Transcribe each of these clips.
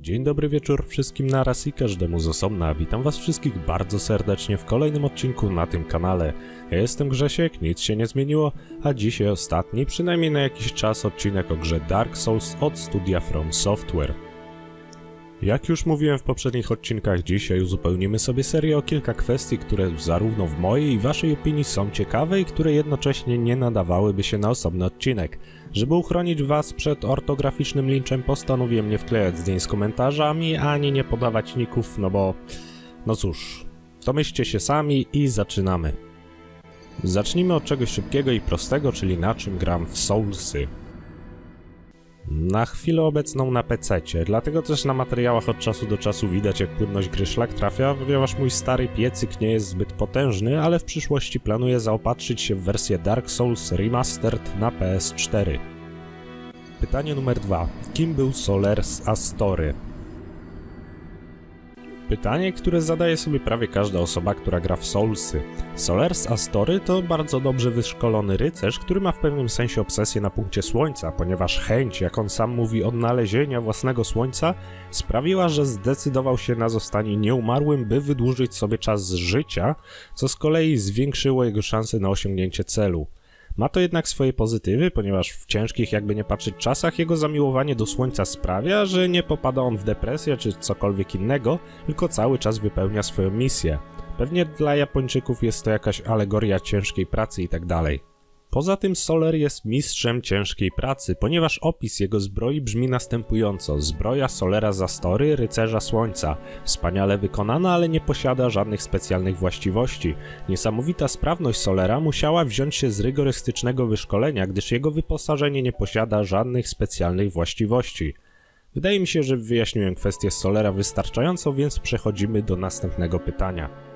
Dzień dobry wieczór wszystkim naraz i każdemu z osobna. Witam was wszystkich bardzo serdecznie w kolejnym odcinku na tym kanale. Ja jestem Grzesiek, nic się nie zmieniło, a dzisiaj ostatni, przynajmniej na jakiś czas, odcinek o grze Dark Souls od studia From Software. Jak już mówiłem w poprzednich odcinkach, dzisiaj uzupełnimy sobie serię o kilka kwestii, które zarówno w mojej i waszej opinii są ciekawe i które jednocześnie nie nadawałyby się na osobny odcinek. Żeby uchronić was przed ortograficznym linczem, postanowiłem nie wklejać zdjęć z komentarzami, ani nie podawać ników, no bo... No cóż, to myślcie się sami i zaczynamy. Zacznijmy od czegoś szybkiego i prostego, czyli na czym gram w Soulsy. Na chwilę obecną na PC, dlatego też na materiałach od czasu do czasu widać jak płynność gry szlak trafia, ponieważ mój stary piecyk nie jest zbyt potężny, ale w przyszłości planuję zaopatrzyć się w wersję Dark Souls Remastered na PS4. Pytanie numer dwa. Kim był Soler z Astory? Pytanie, które zadaje sobie prawie każda osoba, która gra w Soulsy. Soler z Astory to bardzo dobrze wyszkolony rycerz, który ma w pewnym sensie obsesję na punkcie słońca, ponieważ chęć, jak on sam mówi, odnalezienia własnego słońca sprawiła, że zdecydował się na zostanie nieumarłym, by wydłużyć sobie czas życia, co z kolei zwiększyło jego szanse na osiągnięcie celu. Ma to jednak swoje pozytywy, ponieważ w ciężkich, jakby nie patrzeć czasach, jego zamiłowanie do słońca sprawia, że nie popada on w depresję czy cokolwiek innego, tylko cały czas wypełnia swoją misję. Pewnie dla Japończyków jest to jakaś alegoria ciężkiej pracy i tak dalej. Poza tym Soler jest mistrzem ciężkiej pracy, ponieważ opis jego zbroi brzmi następująco: Zbroja Solera Zastory, rycerza słońca. Wspaniale wykonana, ale nie posiada żadnych specjalnych właściwości. Niesamowita sprawność Solera musiała wziąć się z rygorystycznego wyszkolenia, gdyż jego wyposażenie nie posiada żadnych specjalnych właściwości. Wydaje mi się, że wyjaśniłem kwestię Solera wystarczająco, więc przechodzimy do następnego pytania.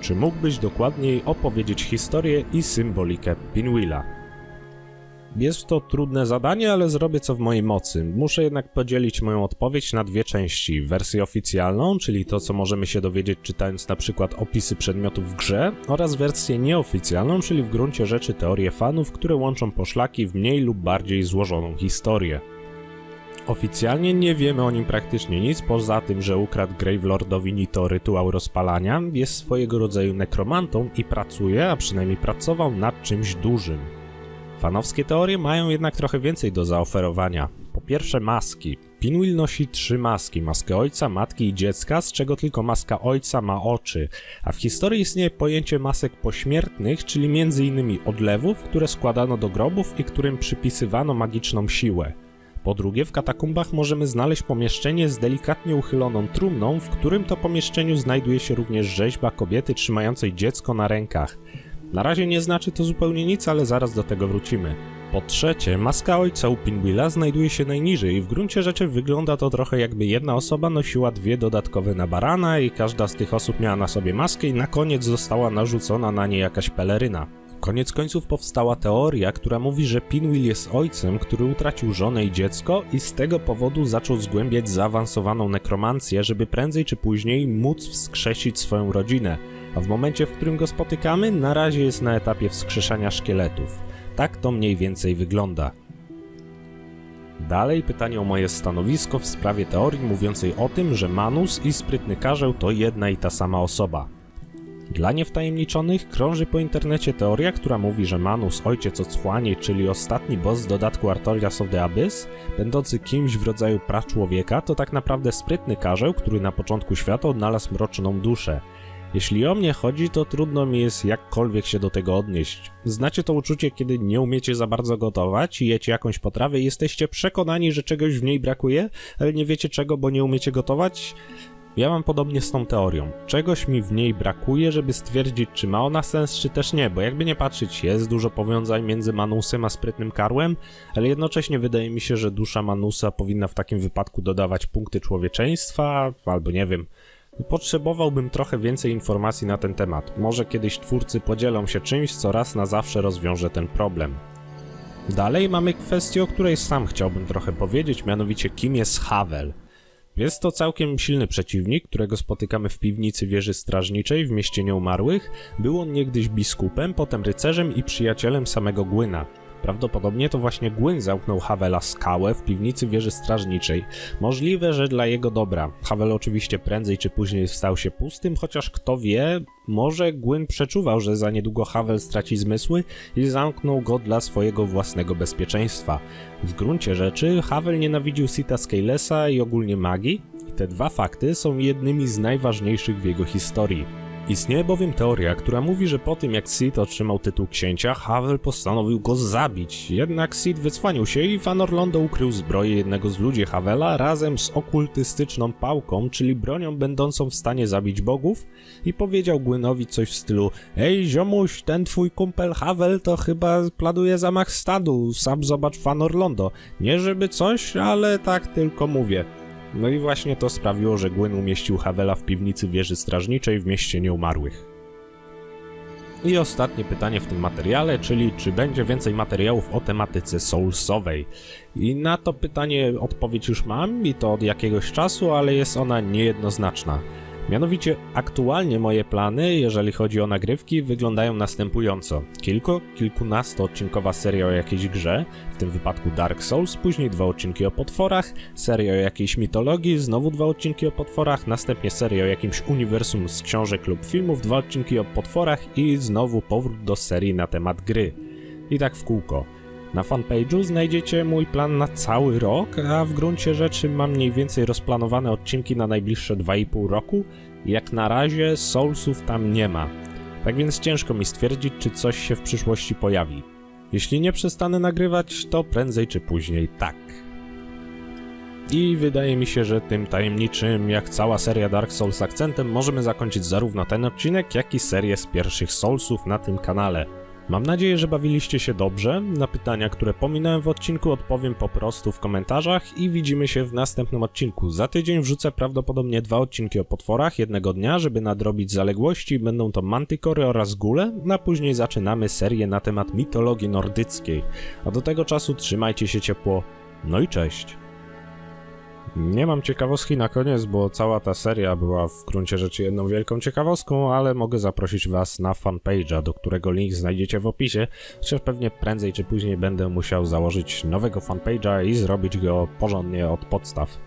Czy mógłbyś dokładniej opowiedzieć historię i symbolikę Pinwheela? Jest to trudne zadanie, ale zrobię co w mojej mocy. Muszę jednak podzielić moją odpowiedź na dwie części. Wersję oficjalną, czyli to co możemy się dowiedzieć czytając na przykład opisy przedmiotów w grze, oraz wersję nieoficjalną, czyli w gruncie rzeczy teorie fanów, które łączą poszlaki w mniej lub bardziej złożoną historię. Oficjalnie nie wiemy o nim praktycznie nic, poza tym, że ukradł Gravelordowi Nito rytuał rozpalania, jest swojego rodzaju nekromantą i pracuje, a przynajmniej pracował nad czymś dużym. Fanowskie teorie mają jednak trochę więcej do zaoferowania. Po pierwsze maski. Pinwheel nosi trzy maski, maskę ojca, matki i dziecka, z czego tylko maska ojca ma oczy, a w historii istnieje pojęcie masek pośmiertnych, czyli m.in. odlewów, które składano do grobów i którym przypisywano magiczną siłę. Po drugie, w katakumbach możemy znaleźć pomieszczenie z delikatnie uchyloną trumną, w którym to pomieszczeniu znajduje się również rzeźba kobiety trzymającej dziecko na rękach. Na razie nie znaczy to zupełnie nic, ale zaraz do tego wrócimy. Po trzecie, maska ojca u Pinwheela znajduje się najniżej i w gruncie rzeczy wygląda to trochę jakby jedna osoba nosiła dwie dodatkowe na barana i każda z tych osób miała na sobie maskę i na koniec została narzucona na nie jakaś peleryna. Koniec końców powstała teoria, która mówi, że Pinwheel jest ojcem, który utracił żonę i dziecko i z tego powodu zaczął zgłębiać zaawansowaną nekromancję, żeby prędzej czy później móc wskrzesić swoją rodzinę. A w momencie, w którym go spotykamy, na razie jest na etapie wskrzeszania szkieletów. Tak to mniej więcej wygląda. Dalej pytanie o moje stanowisko w sprawie teorii mówiącej o tym, że Manus i sprytny karzeł to jedna i ta sama osoba. Dla niewtajemniczonych krąży po internecie teoria, która mówi, że Manus, ojciec odsłanie, czyli ostatni boss z dodatku Artorias of the Abyss, będący kimś w rodzaju praczłowieka, to tak naprawdę sprytny karzeł, który na początku świata odnalazł mroczną duszę. Jeśli o mnie chodzi, to trudno mi jest jakkolwiek się do tego odnieść. Znacie to uczucie, kiedy nie umiecie za bardzo gotować i jecie jakąś potrawę i jesteście przekonani, że czegoś w niej brakuje, ale nie wiecie czego, bo nie umiecie gotować? Ja mam podobnie z tą teorią. Czegoś mi w niej brakuje, żeby stwierdzić, czy ma ona sens, czy też nie, bo jakby nie patrzeć, jest dużo powiązań między Manusem a sprytnym karłem, ale jednocześnie wydaje mi się, że dusza Manusa powinna w takim wypadku dodawać punkty człowieczeństwa, albo nie wiem. Potrzebowałbym trochę więcej informacji na ten temat. Może kiedyś twórcy podzielą się czymś, co raz na zawsze rozwiąże ten problem. Dalej mamy kwestię, o której sam chciałbym trochę powiedzieć, mianowicie kim jest Havel. Jest to całkiem silny przeciwnik, którego spotykamy w piwnicy wieży strażniczej w mieście nieumarłych. Był on niegdyś biskupem, potem rycerzem i przyjacielem samego Gwyna. Prawdopodobnie to właśnie Gwyn zamknął Havela skałę w piwnicy wieży strażniczej. Możliwe, że dla jego dobra. Havel oczywiście prędzej czy później stał się pustym, chociaż kto wie, może Gwyn przeczuwał, że za niedługo Havel straci zmysły i zamknął go dla swojego własnego bezpieczeństwa. W gruncie rzeczy Havel nienawidził Sita Scalesa i ogólnie magii i te dwa fakty są jednymi z najważniejszych w jego historii. Istnieje bowiem teoria, która mówi, że po tym jak Sid otrzymał tytuł księcia, Havel postanowił go zabić. Jednak Sid wycwanił się i Van Orlando ukrył zbroję jednego z ludzi Havela razem z okultystyczną pałką, czyli bronią będącą w stanie zabić bogów i powiedział Gwynowi coś w stylu Ej ziomuś, ten twój kumpel Havel to chyba planuje zamach stadu, sam zobacz Van Orlando. Nie żeby coś, ale tak tylko mówię. No i właśnie to sprawiło, że Gwyn umieścił Havela w piwnicy wieży strażniczej w mieście nieumarłych. I ostatnie pytanie w tym materiale, czyli czy będzie więcej materiałów o tematyce soulsowej? I na to pytanie odpowiedź już mam i to od jakiegoś czasu, ale jest ona niejednoznaczna. Mianowicie aktualnie moje plany, jeżeli chodzi o nagrywki, wyglądają następująco. Kilku, kilkunastoodcinkowa seria o jakiejś grze, w tym wypadku Dark Souls, później dwa odcinki o potworach, seria o jakiejś mitologii, znowu dwa odcinki o potworach, następnie seria o jakimś uniwersum z książek lub filmów, dwa odcinki o potworach i znowu powrót do serii na temat gry. I tak w kółko. Na fanpage'u znajdziecie mój plan na cały rok, a w gruncie rzeczy mam mniej więcej rozplanowane odcinki na najbliższe 2,5 roku. Jak na razie Soulsów tam nie ma. Tak więc ciężko mi stwierdzić, czy coś się w przyszłości pojawi. Jeśli nie przestanę nagrywać, to prędzej czy później tak. I wydaje mi się, że tym tajemniczym, jak cała seria Dark Souls akcentem, możemy zakończyć zarówno ten odcinek, jak i serię z pierwszych Soulsów na tym kanale. Mam nadzieję, że bawiliście się dobrze. Na pytania, które pominąłem w odcinku, odpowiem po prostu w komentarzach i widzimy się w następnym odcinku. Za tydzień wrzucę prawdopodobnie dwa odcinki o potworach jednego dnia, żeby nadrobić zaległości. Będą to mantykory oraz gule, a później zaczynamy serię na temat mitologii nordyckiej. A do tego czasu trzymajcie się ciepło. No i cześć. Nie mam ciekawostki na koniec, bo cała ta seria była w gruncie rzeczy jedną wielką ciekawostką, ale mogę zaprosić Was na fanpage'a, do którego link znajdziecie w opisie, chociaż pewnie prędzej czy później będę musiał założyć nowego fanpage'a i zrobić go porządnie od podstaw.